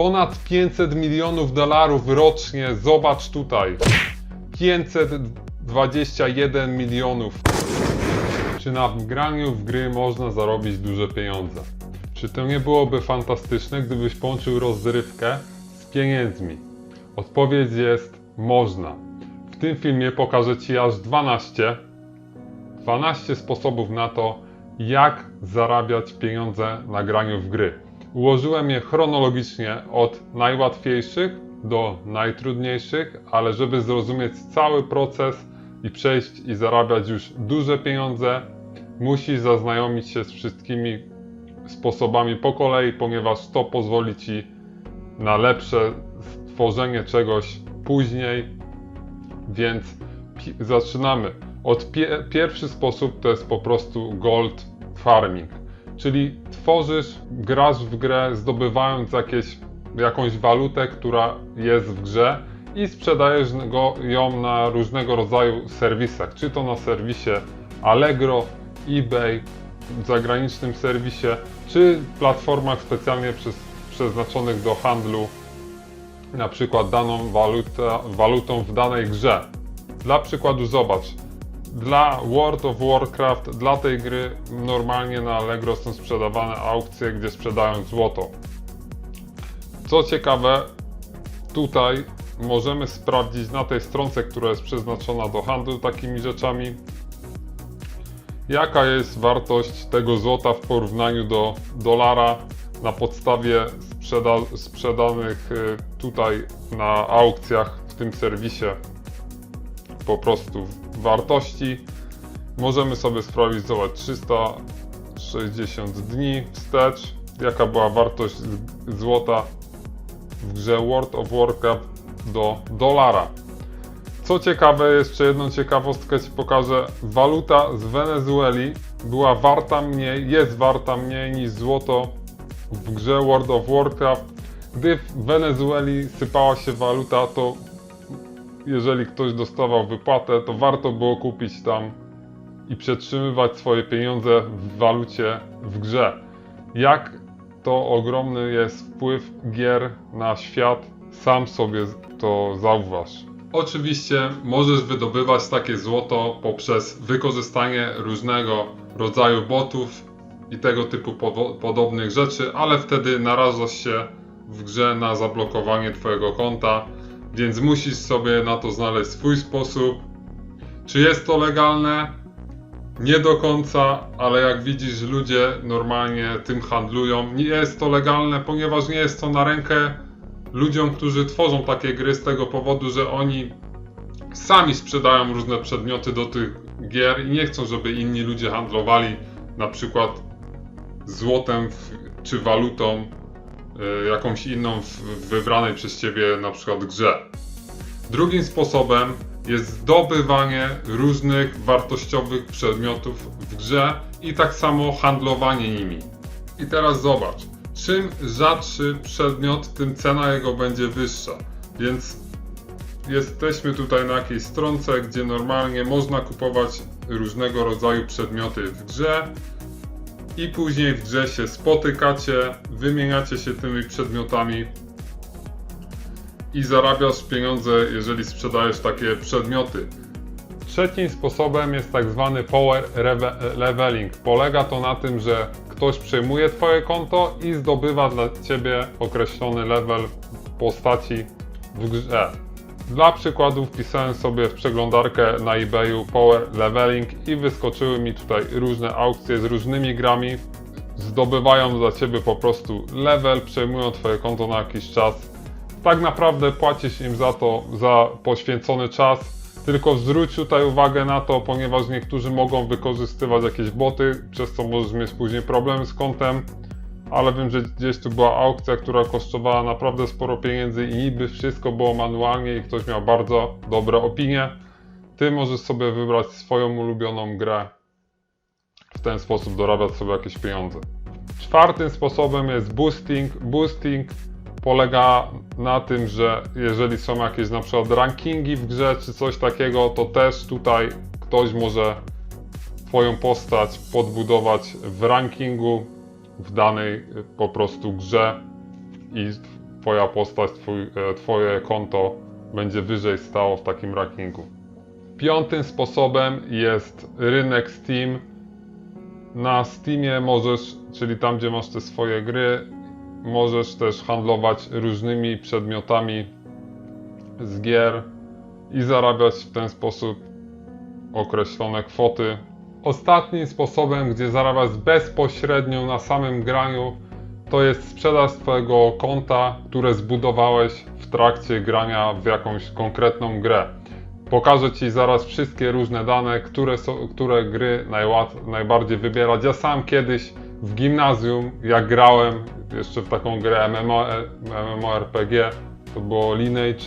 Ponad 500 milionów dolarów rocznie, zobacz tutaj. 521 milionów. Czy na graniu w gry można zarobić duże pieniądze? Czy to nie byłoby fantastyczne, gdybyś połączył rozrywkę z pieniędzmi? Odpowiedź jest można. W tym filmie pokażę Ci aż 12 12 sposobów na to, jak zarabiać pieniądze na graniu w gry. Ułożyłem je chronologicznie od najłatwiejszych do najtrudniejszych, ale żeby zrozumieć cały proces i przejść i zarabiać już duże pieniądze, musisz zaznajomić się z wszystkimi sposobami po kolei, ponieważ to pozwoli Ci na lepsze stworzenie czegoś później. Więc zaczynamy. Od pie- pierwszy sposób to jest po prostu gold farming, czyli tworzysz, grasz w grę, zdobywając jakieś, jakąś walutę, która jest w grze i sprzedajesz go, ją na różnego rodzaju serwisach, czy to na serwisie Allegro, eBay, zagranicznym serwisie, czy platformach specjalnie przez, przeznaczonych do handlu na przykład daną walutę, walutą w danej grze. Dla przykładu zobacz, dla World of Warcraft, dla tej gry normalnie na Allegro są sprzedawane aukcje, gdzie sprzedają złoto. Co ciekawe, tutaj możemy sprawdzić na tej stronce, która jest przeznaczona do handlu takimi rzeczami, jaka jest wartość tego złota w porównaniu do dolara na podstawie sprzeda sprzedanych y, tutaj na aukcjach w tym serwisie po prostu wartości. Możemy sobie zobacz, 360 dni wstecz, jaka była wartość złota w grze World of Warcraft do dolara. Co ciekawe, jeszcze jedną ciekawostkę Ci pokażę. Waluta z Wenezueli była warta mniej, jest warta mniej niż złoto w grze World of Warcraft. Gdy w Wenezueli sypała się waluta, to jeżeli ktoś dostawał wypłatę, to warto było kupić tam i przetrzymywać swoje pieniądze w walucie w grze. Jak to ogromny jest wpływ gier na świat, sam sobie to zauważ. Oczywiście możesz wydobywać takie złoto poprzez wykorzystanie różnego rodzaju botów i tego typu powo- podobnych rzeczy, ale wtedy narażasz się w grze na zablokowanie Twojego konta, więc musisz sobie na to znaleźć swój sposób. Czy jest to legalne? Nie do końca, ale jak widzisz, ludzie normalnie tym handlują. Nie jest to legalne, ponieważ nie jest to na rękę ludziom, którzy tworzą takie gry z tego powodu, że oni sami sprzedają różne przedmioty do tych gier i nie chcą, żeby inni ludzie handlowali na przykład złotem czy walutą jakąś inną w, w wybranej przez ciebie na przykład grze. Drugim sposobem jest zdobywanie różnych wartościowych przedmiotów w grze i tak samo handlowanie nimi. I teraz zobacz, czym rzadszy przedmiot, tym cena jego będzie wyższa. Więc jesteśmy tutaj na jakiejś stronce, gdzie normalnie można kupować różnego rodzaju przedmioty w grze i później w grze się spotykacie, wymieniacie się tymi przedmiotami i zarabiasz pieniądze, jeżeli sprzedajesz takie przedmioty. Trzecim sposobem jest tak zwany power leveling. Polega to na tym, że ktoś przejmuje Twoje konto i zdobywa dla Ciebie określony level postaci w grze. Dla przykładu wpisałem sobie w przeglądarkę na eBayu Power Leveling i wyskoczyły mi tutaj różne aukcje z różnymi grami. Zdobywają dla Ciebie po prostu level, przejmują Twoje konto na jakiś czas. Tak naprawdę płacisz im za to, za poświęcony czas. Tylko zwróć tutaj uwagę na to, ponieważ niektórzy mogą wykorzystywać jakieś boty, przez co możesz mieć później problemy z kontem. Ale wiem, że gdzieś tu była aukcja, która kosztowała naprawdę sporo pieniędzy i niby wszystko było manualnie i ktoś miał bardzo dobre opinie. Ty możesz sobie wybrać swoją ulubioną grę. W ten sposób dorabiać sobie jakieś pieniądze. Czwartym sposobem jest boosting. Boosting polega na tym, że jeżeli są jakieś na przykład rankingi w grze czy coś takiego, to też tutaj ktoś może Twoją postać podbudować w rankingu w danej y, po prostu grze i twoja postać, twój, e, twoje konto będzie wyżej stało w takim rankingu. Piątym sposobem jest rynek Steam. Na Steamie możesz, czyli tam gdzie masz te swoje gry, możesz też handlować różnymi przedmiotami z gier i zarabiać w ten sposób określone kwoty. Ostatnim sposobem, gdzie zarabiasz bezpośrednio na samym graniu, to jest sprzedaż Twojego konta, które zbudowałeś w trakcie grania w jakąś konkretną grę. Pokażę Ci zaraz wszystkie różne dane, które, które gry najłat, najbardziej wybierać. Ja sam kiedyś w gimnazjum, jak grałem jeszcze w taką grę MMO, MMORPG, to było Lineage.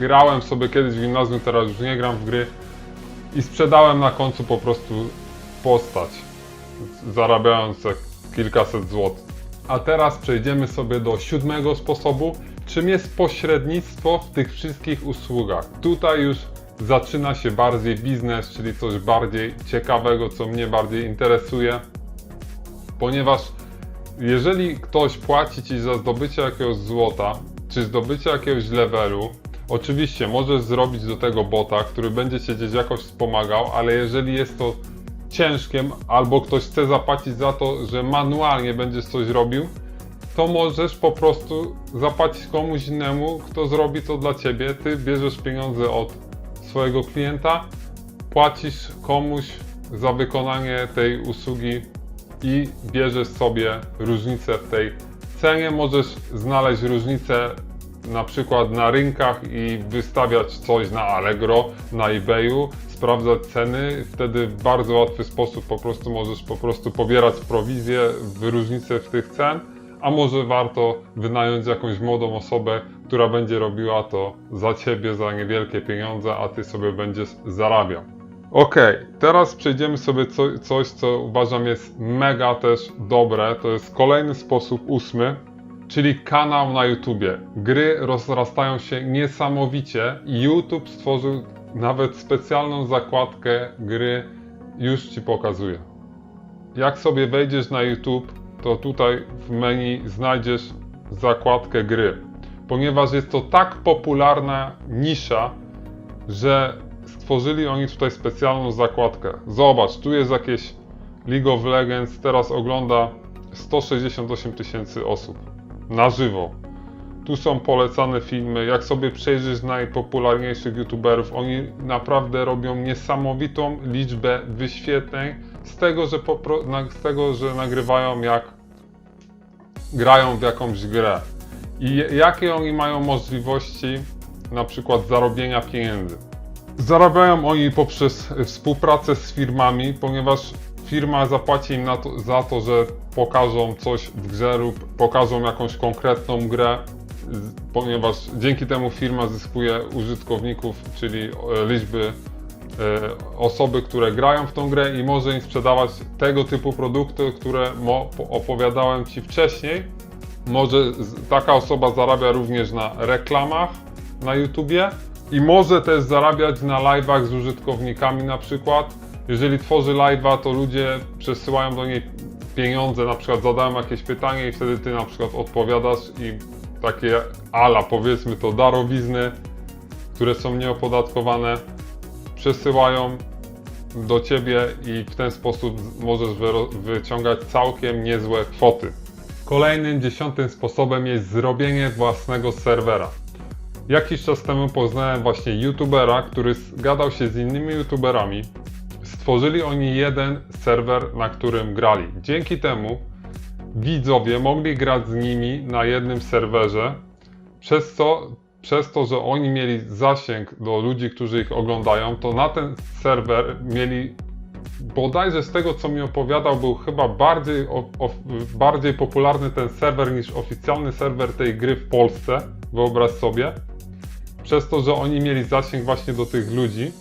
Grałem sobie kiedyś w gimnazjum, teraz już nie gram w gry i sprzedałem na końcu po prostu postać, zarabiając kilkaset złotych. A teraz przejdziemy sobie do siódmego sposobu, czym jest pośrednictwo w tych wszystkich usługach. Tutaj już zaczyna się bardziej biznes, czyli coś bardziej ciekawego, co mnie bardziej interesuje, ponieważ jeżeli ktoś płaci ci za zdobycie jakiegoś złota, czy zdobycie jakiegoś levelu, oczywiście możesz zrobić do tego bota, który będzie cię gdzieś jakoś wspomagał, ale jeżeli jest to ciężkiem, albo ktoś chce zapłacić za to, że manualnie będziesz coś robił, to możesz po prostu zapłacić komuś innemu, kto zrobi to dla ciebie. Ty bierzesz pieniądze od swojego klienta, płacisz komuś za wykonanie tej usługi i bierzesz sobie różnicę w tej cenie. Możesz znaleźć różnicę na przykład na rynkach i wystawiać coś na Allegro, na eBayu, sprawdzać ceny. Wtedy w bardzo łatwy sposób po prostu możesz po prostu pobierać prowizję w różnicę w tych cen, a może warto wynająć jakąś młodą osobę, która będzie robiła to za ciebie za niewielkie pieniądze, a ty sobie będziesz zarabiał. Okej, teraz przejdziemy sobie co, coś, co uważam jest mega też dobre. To jest kolejny sposób ósmy, czyli kanał na YouTubie. Gry rozrastają się niesamowicie i YouTube stworzył nawet specjalną zakładkę gry, już Ci pokazuję. Jak sobie wejdziesz na YouTube, to tutaj w menu znajdziesz zakładkę gry. Ponieważ jest to tak popularna nisza, że stworzyli oni tutaj specjalną zakładkę. Zobacz, tu jest jakieś League of Legends, teraz ogląda 168 tysięcy osób na żywo. Tu są polecane filmy. Jak sobie przejrzysz najpopularniejszych youtuberów, oni naprawdę robią niesamowitą liczbę wyświetleń z tego, że, z tego, że nagrywają jak grają w jakąś grę. I jakie oni mają możliwości na przykład zarobienia pieniędzy. Zarabiają oni poprzez współpracę z firmami, ponieważ firma zapłaci im to, za to, że pokażą coś w grze lub pokażą jakąś konkretną grę, ponieważ dzięki temu firma zyskuje użytkowników, czyli e, liczby e, osoby, które grają w tą grę i może im sprzedawać tego typu produkty, które opowiadałem Ci wcześniej. Może taka osoba zarabia również na reklamach na YouTubie i może też zarabiać na live'ach z użytkownikami na przykład. Jeżeli tworzy live'a, to ludzie przesyłają do niej pieniądze, na przykład zadają jakieś pytanie i wtedy ty na przykład odpowiadasz i takie ala powiedzmy to darowizny, które są nieopodatkowane, przesyłają do ciebie i w ten sposób możesz wyciągać całkiem niezłe kwoty. Kolejnym dziesiątym sposobem jest zrobienie własnego serwera. Jakiś czas temu poznałem właśnie youtubera, który zgadał się z innymi youtuberami. Stworzyli oni jeden serwer, na którym grali. Dzięki temu widzowie mogli grać z nimi na jednym serwerze, przez co, przez to, że oni mieli zasięg do ludzi, którzy ich oglądają, to na ten serwer mieli bodajże z tego, co mi opowiadał, był chyba bardziej, o, o, bardziej popularny ten serwer niż oficjalny serwer tej gry w Polsce. Wyobraź sobie. Przez to, że oni mieli zasięg właśnie do tych ludzi.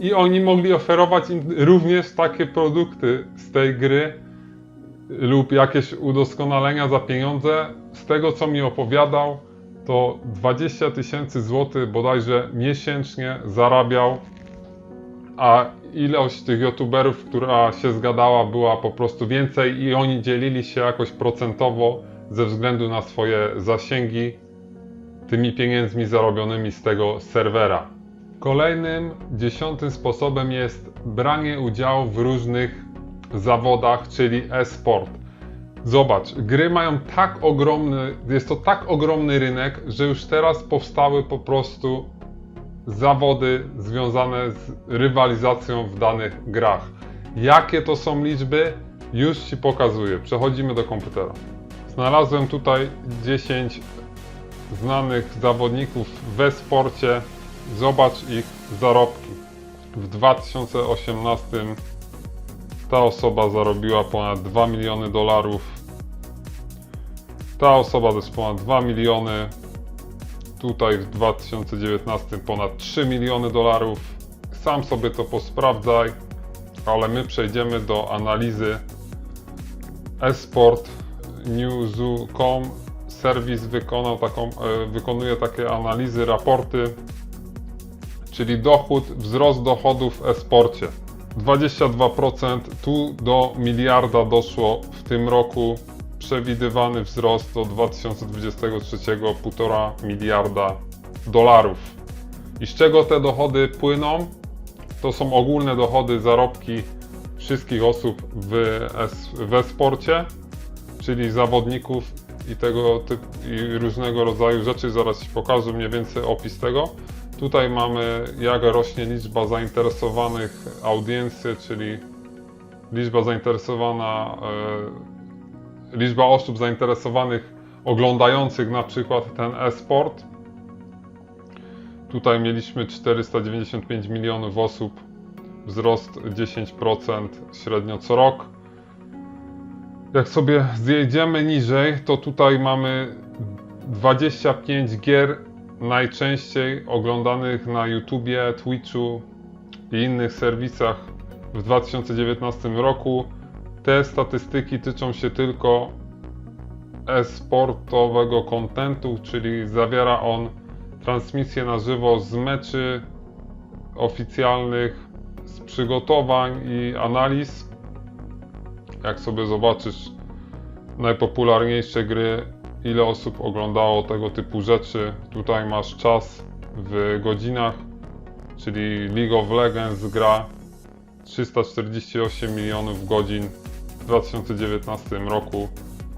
I oni mogli oferować im również takie produkty z tej gry lub jakieś udoskonalenia za pieniądze. Z tego, co mi opowiadał, to 20 tysięcy złotych bodajże miesięcznie zarabiał a ilość tych youtuberów, która się zgadała, była po prostu więcej i oni dzielili się jakoś procentowo ze względu na swoje zasięgi tymi pieniędzmi zarobionymi z tego serwera. Kolejnym, dziesiątym sposobem jest branie udziału w różnych zawodach, czyli e-sport. Zobacz, gry mają tak ogromny, jest to tak ogromny rynek, że już teraz powstały po prostu zawody związane z rywalizacją w danych grach. Jakie to są liczby? Już Ci pokazuję. Przechodzimy do komputera. Znalazłem tutaj 10 znanych zawodników we sporcie. Zobacz ich zarobki. W 2018 ta osoba zarobiła ponad 2 miliony dolarów. Ta osoba też ponad 2 miliony. Tutaj w 2019 ponad 3 miliony dolarów. Sam sobie to posprawdzaj, ale my przejdziemy do analizy esport news.com serwis wykonał taką, e, wykonuje takie analizy, raporty, czyli dochód, wzrost dochodów w e-sporcie. 22%, tu do miliarda doszło w tym roku. Przewidywany wzrost do 2023 1,5 miliarda dolarów. I z czego te dochody płyną? To są ogólne dochody, zarobki wszystkich osób w, w e-sporcie, czyli zawodników i tego i różnego rodzaju rzeczy. Zaraz Ci pokażę mniej więcej opis tego. Tutaj mamy jak rośnie liczba zainteresowanych audiencję, czyli liczba zainteresowana, e, liczba osób zainteresowanych oglądających na przykład ten e-sport. Tutaj mieliśmy 495 milionów osób, wzrost 10% średnio co rok. Jak sobie zjedziemy niżej, to tutaj mamy 25 gier najczęściej oglądanych na YouTubie, Twitchu i innych serwisach w 2019 roku. Te statystyki tyczą się tylko e-sportowego kontentu, czyli zawiera on transmisję na żywo z meczy oficjalnych, z przygotowań i analiz. Jak sobie zobaczysz najpopularniejsze gry, ile osób oglądało tego typu rzeczy, tutaj masz czas w godzinach, czyli League of Legends gra 348 milionów godzin w 2019 roku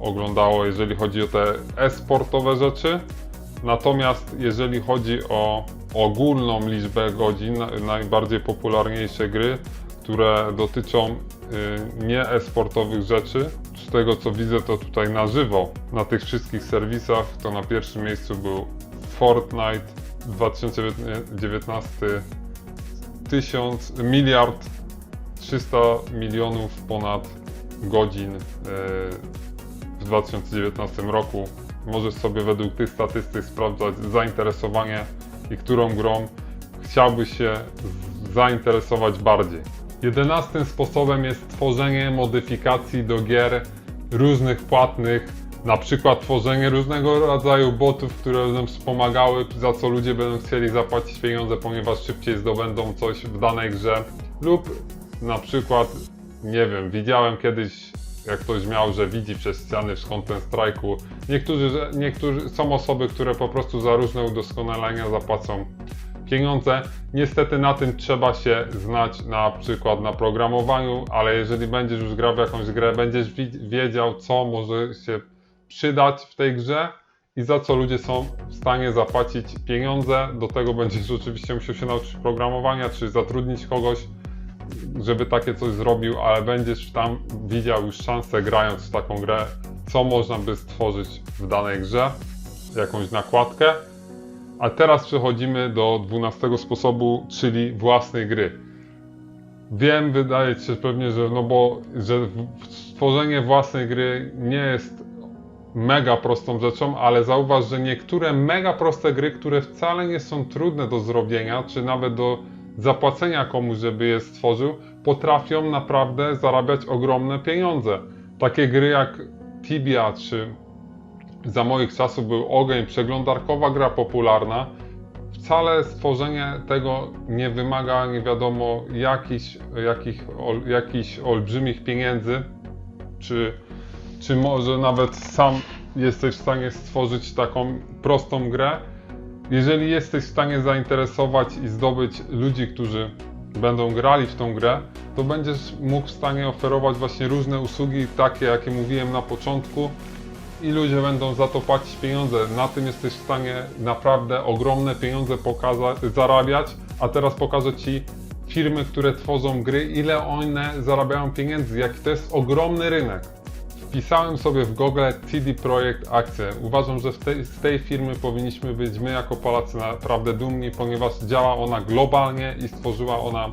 oglądało, jeżeli chodzi o te e-sportowe rzeczy. Natomiast jeżeli chodzi o ogólną liczbę godzin, na- najbardziej popularniejsze gry, które dotyczą nie e-sportowych rzeczy, z tego co widzę to tutaj na żywo, na tych wszystkich serwisach, to na pierwszym miejscu był Fortnite 2019 1000 miliard 300 milionów ponad godzin y, w 2019 roku. Możesz sobie według tych statystyk sprawdzać zainteresowanie i którą grą chciałbyś się zainteresować bardziej. Jedenastym sposobem jest tworzenie modyfikacji do gier różnych płatnych, na przykład tworzenie różnego rodzaju botów, które będą wspomagały, za co ludzie będą chcieli zapłacić pieniądze, ponieważ szybciej zdobędą coś w danej grze, lub na przykład, nie wiem, widziałem kiedyś jak ktoś miał, że widzi przez ściany w Counter Strike'u. Niektórzy, niektórzy są osoby, które po prostu za różne udoskonalenia zapłacą pieniądze. Niestety na tym trzeba się znać na przykład na programowaniu, ale jeżeli będziesz już grał w jakąś grę, będziesz wi- wiedział, co może się przydać w tej grze i za co ludzie są w stanie zapłacić pieniądze. Do tego będziesz oczywiście musiał się nauczyć programowania, czy zatrudnić kogoś, żeby takie coś zrobił, ale będziesz tam widział już szansę grając w taką grę, co można by stworzyć w danej grze, jakąś nakładkę. A teraz przechodzimy do 12 sposobu, czyli własnej gry. Wiem, wydaje ci się pewnie, że no bo że stworzenie własnej gry nie jest mega prostą rzeczą, ale zauważ, że niektóre mega proste gry, które wcale nie są trudne do zrobienia, czy nawet do zapłacenia komuś, żeby je stworzył, potrafią naprawdę zarabiać ogromne pieniądze. Takie gry jak Tibia, czy za moich czasów był Ogień, przeglądarkowa gra popularna. Wcale stworzenie tego nie wymaga nie wiadomo jakichś, jakich, ol, jakichś olbrzymich pieniędzy, czy, czy może nawet sam jesteś w stanie stworzyć taką prostą grę. Jeżeli jesteś w stanie zainteresować i zdobyć ludzi, którzy będą grali w tą grę, to będziesz mógł w stanie oferować właśnie różne usługi, takie jakie mówiłem na początku, i ludzie będą za to płacić pieniądze. Na tym jesteś w stanie naprawdę ogromne pieniądze zarabiać. A teraz pokażę Ci firmy, które tworzą gry, ile one zarabiają pieniędzy, jaki to jest ogromny rynek. Wpisałem sobie w Google CD Projekt akcje. Uważam, że z tej firmy powinniśmy być my jako Polacy naprawdę dumni, ponieważ działa ona globalnie i stworzyła ona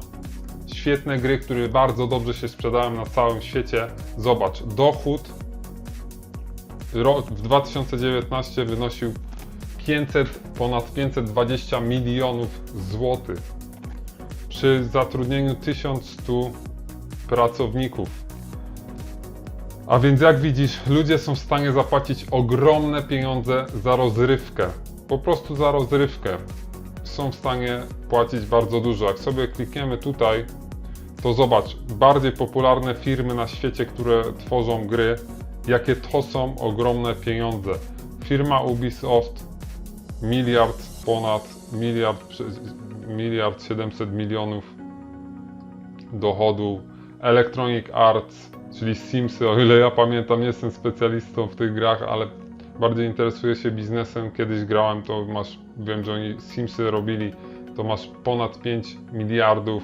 świetne gry, które bardzo dobrze się sprzedają na całym świecie. Zobacz, dochód rok w 2019 wynosił 500, ponad 520 milionów złotych przy zatrudnieniu 1100 pracowników. A więc jak widzisz, ludzie są w stanie zapłacić ogromne pieniądze za rozrywkę. Po prostu za rozrywkę. Są w stanie płacić bardzo dużo. Jak sobie klikniemy tutaj, to zobacz, bardziej popularne firmy na świecie, które tworzą gry, jakie to są ogromne pieniądze. Firma Ubisoft, miliard ponad, miliard, miliard 700 milionów dochodu. Electronic Arts, czyli Simsy, o ile ja pamiętam, nie jestem specjalistą w tych grach, ale bardziej interesuję się biznesem. Kiedyś grałem, to masz, wiem, że oni Simsy robili, to masz ponad 5 miliardów.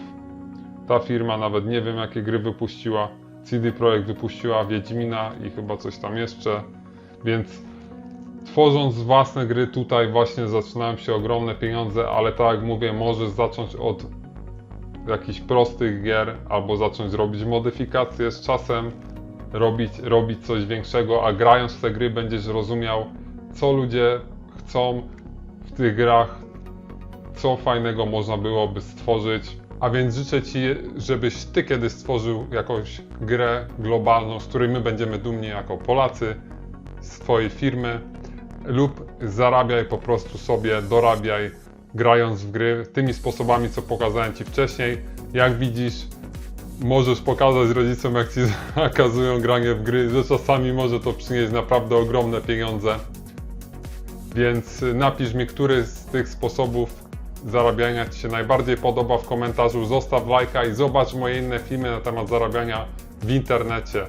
Ta firma nawet nie wiem jakie gry wypuściła. CD Projekt wypuściła Wiedźmina i chyba coś tam jeszcze, więc tworząc własne gry tutaj właśnie zaczynają się ogromne pieniądze, ale tak jak mówię, możesz zacząć od jakichś prostych gier albo zacząć robić modyfikacje z czasem, robić, robić coś większego, a grając w te gry będziesz rozumiał, co ludzie chcą w tych grach, co fajnego można byłoby stworzyć. A więc życzę Ci, żebyś Ty kiedyś stworzył jakąś grę globalną, z której my będziemy dumni jako Polacy, z Twojej firmy, lub zarabiaj po prostu sobie, dorabiaj, grając w gry tymi sposobami, co pokazałem Ci wcześniej. Jak widzisz, możesz pokazać rodzicom, jak Ci zakazują grania w gry, że czasami może to przynieść naprawdę ogromne pieniądze. Więc napisz mi, który z tych sposobów zarabiania Ci się najbardziej podoba w komentarzu. Zostaw lajka i zobacz moje inne filmy na temat zarabiania w internecie.